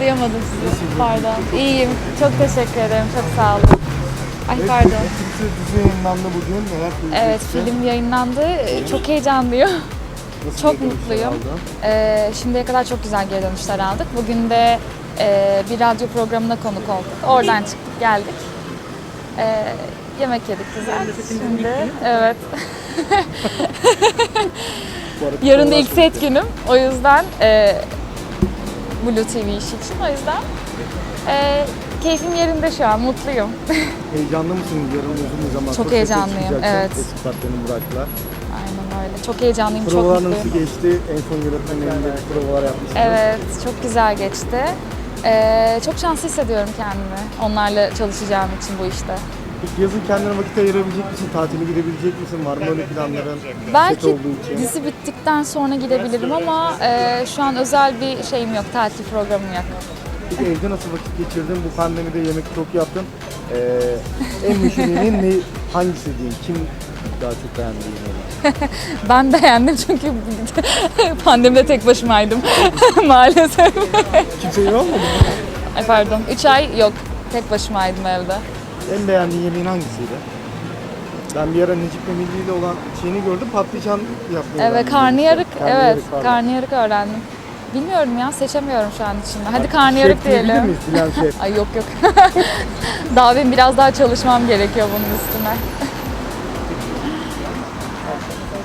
Duyamadım sizi. Pardon. İyiyim. Çok teşekkür ederim. Çok sağ olun. Ay pardon. Dizi, dizi yayınlandı bugün. Neler söyleyeceksin? Evet film yayınlandı. Çok heyecanlıyım. Nasıl çok geri dönüşler mutluyum. aldın? Ee, şimdiye kadar çok güzel geri dönüşler aldık. Bugün de e, bir radyo programına konuk olduk. Oradan çıktık geldik. Ee, yemek yedik güzel. Şimdi evet. Bu arada Yarın da ilk set günüm. O yüzden e, Blue TV işi için. O yüzden e, keyfim yerinde şu an. Mutluyum. Heyecanlı mısınız yarın uzun bir zaman? Çok sonra heyecanlıyım, çıkacaksın. evet. Eski bıraktılar. Aynen öyle. Çok heyecanlıyım. Çok Provalar mutluyum. nasıl geçti? En son yönetmenin elinde provalar yapmışsınız. Evet, çok güzel geçti. Ee, çok şanslı hissediyorum kendimi onlarla çalışacağım için bu işte. Peki yazın kendine vakit ayırabilecek misin? Tatile gidebilecek misin? Var mı öyle planların? Belki dizi bittikten sonra gidebilirim ama e, şu an özel bir şeyim yok, tatil programım yok. Peki evde nasıl vakit geçirdin? Bu pandemide yemek çok yaptın. Ee, en meşhur yemeğin ne? Hangisi diyeyim? Kim daha çok beğendi yemeği? Ben beğendim çünkü pandemide tek başımaydım maalesef. Kimse yok mu? Ay pardon, 3 ay yok. Tek başımaydım evde. En beğendiğin yemeğin hangisiydi? Ben bir ara Necip Memilli ile olan şeyini gördüm. Patlıcan yapmayı Evet, öğrendim. karnıyarık, evet, Karnıyarık, pardon. karnıyarık öğrendim. Bilmiyorum ya, seçemiyorum şu an içinde. Hadi karnıyarık Şef diyebilir diyelim. miyiz? Dilan Şef. Ay yok yok. daha benim biraz daha çalışmam gerekiyor bunun üstüne.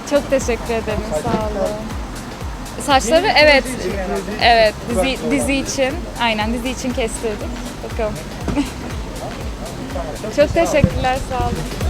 Çok teşekkür ederim. Sağ olun. Saçları evet. Evet, dizi, dizi için. Aynen dizi için kestirdik. Bakalım. Çok teşekkürler. Sağ olun.